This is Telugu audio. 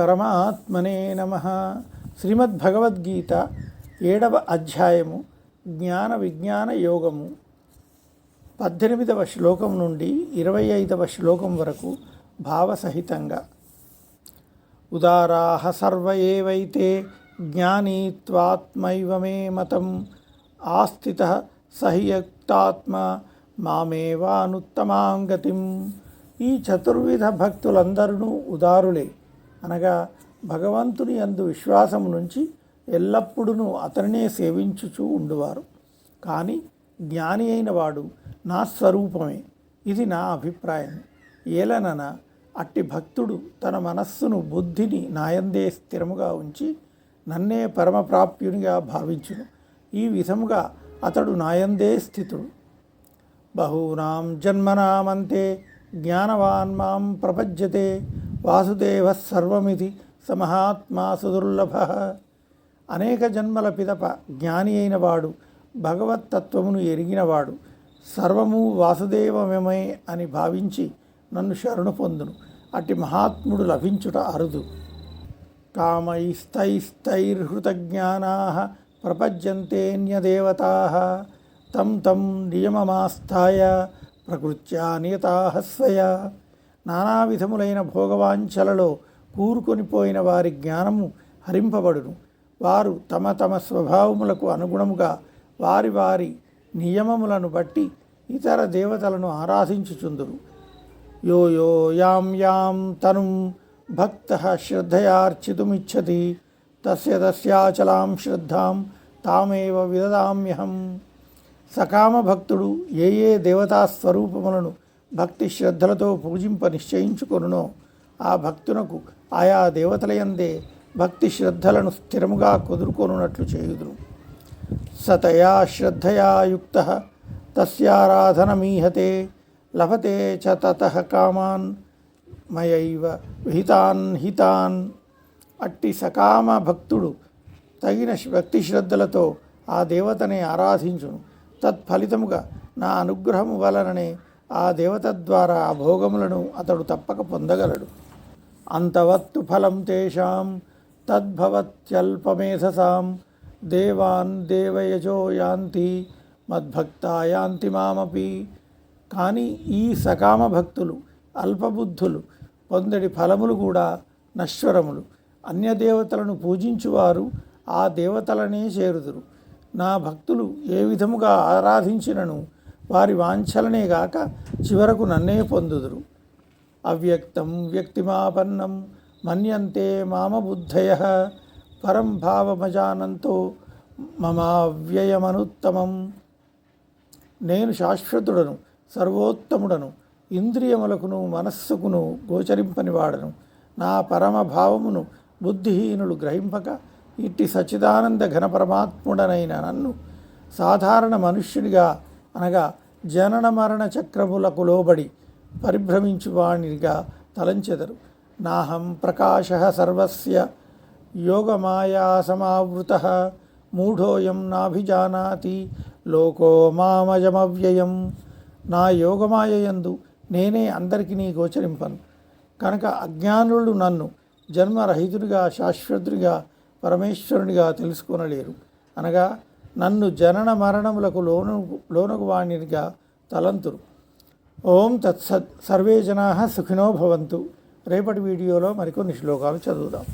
పరమాత్మనే నమ. శ్రీమద్భగవద్గీత ఏడవ అధ్యాయము జ్ఞాన విజ్ఞాన యోగము. పద్దెనిమిదవ శ్లోకం నుండి ఇరవై ఐదవ శ్లోకం వరకు భావసహితంగా. ఉదారాహ సర్వ ఏవైతే మే మతం ఆస్థిత సహియుక్తాత్మ మామేవానుత్తమాం గతిం ఈ చతుర్విధ భక్తులందరూ ఉదారులే. అనగా భగవంతుని అందు విశ్వాసం నుంచి ఎల్లప్పుడూ అతనినే సేవించుచూ ఉండువారు. కానీ జ్ఞాని అయిన వాడు నా స్వరూపమే ఇది నా అభిప్రాయం. ఏలనన అట్టి భక్తుడు తన మనస్సును బుద్ధిని నాయందే స్థిరముగా ఉంచి నన్నే పరమప్రాప్యునిగా భావించును. ఈ విధముగా అతడు నాయందే స్థితుడు. బహూనాం జన్మనామంతే జ్ఞానవాన్ మాం వాసుదేవ సర్వమితి సమహాత్మా సుదుర్లభ. అనేక జన్మల పిదప జ్ఞాని అయినవాడు భగవత్తత్వమును ఎరిగినవాడు సర్వము వాసుదేవమేమే అని భావించి నన్ను శరణు పొందును. అట్టి మహాత్ముడు లభించుట అరుదు. కామైస్తైస్తైర్హృతజ్ఞానా ప్రపద్యంతేన్యదేవతా తం తం నియమమాస్థాయ ప్రకృత్యా నియతా స్వయ నానా విధములైన భోగవాంఛలలో కూరుకొనిపోయిన వారి జ్ఞానము హరింపబడును. వారు తమ తమ స్వభావములకు అనుగుణముగా వారి వారి నియమములను బట్టి ఇతర దేవతలను ఆరాధించుచుందురు. యో యో యాం యాం తనుం భక్త శ్రద్ధయార్చితుమిచ్చతి తస్య తస్యాచలాం శ్రద్ధాం తామేవ విదదామ్యహం. సకామ భక్తుడు ఏ ఏ దేవతా స్వరూపములను భక్తి శ్రద్ధలతో పూజింప నిశ్చయించుకొనునో. ఆ భక్తునకు ఆయా దేవతలయందే భక్తి శ్రద్ధలను స్థిరముగా కుదురుకొనున్నట్లు చేయుదురు. సతయా శ్రద్ధయా యుక్త తస్యారాధనమీహతే లభతే చ తత కామాన్ మయైవ విహితాన్ హితాన్. అట్టి సకామ భక్తుడు తగిన భక్తి శ్రద్ధలతో ఆ దేవతని ఆరాధించును. తత్ఫలితముగా నా అనుగ్రహము వలననే ఆ దేవత ద్వారా ఆ భోగములను అతడు తప్పక పొందగలడు. అంతవత్తు ఫలం తేషాం తద్భవత్యల్పమేధసాం దేవాన్ దేవయజో యాంతి మద్భక్త యాంతి మామపి. కానీ ఈ సకామ భక్తులు అల్పబుద్ధులు పొందడి ఫలములు కూడా నశ్వరములు. అన్యదేవతలను పూజించువారు ఆ దేవతలనే చేరుదురు. నా భక్తులు ఏ విధముగా ఆరాధించినను వారి వాంఛలనే గాక చివరకు నన్నే పొందుదురు. అవ్యక్తం వ్యక్తిమాపన్నం మన్యంతే మామ బుద్ధయ పరం భావమజానంతో మమావ్యయమనుత్తమం. నేను శాశ్వతుడను సర్వోత్తముడను ఇంద్రియములకును మనస్సుకును గోచరింపని వాడను నా పరమ భావమును బుద్ధిహీనులు గ్రహింపక ఇట్టి సచిదానంద ఘనపరమాత్ముడనైన నన్ను సాధారణ మనుష్యుడిగా అనగా జనన మరణ చక్రములకు లోబడి పరిభ్రమించువాణిగా తలంచెదరు. నాహం ప్రకాశ సర్వస్య యోగమాయాసమావృత మూఢోయం నాభిజానాతి లోకో మామయమవ్యయం. నా యోగమాయయందు నేనే అందరికీ నీ గోచరింపను. కనుక అజ్ఞానులు నన్ను జన్మరహితుడిగా శాశ్వతుడిగా పరమేశ్వరునిగా తెలుసుకొనలేరు. అనగా నన్ను జనన మరణములకు లోను లోనుకు వాణినిగా తలంతురు. ఓం తత్సత్ సర్వే జనా సుఖినో భవంతు. రేపటి వీడియోలో మరికొన్ని శ్లోకాలు చదువుదాం.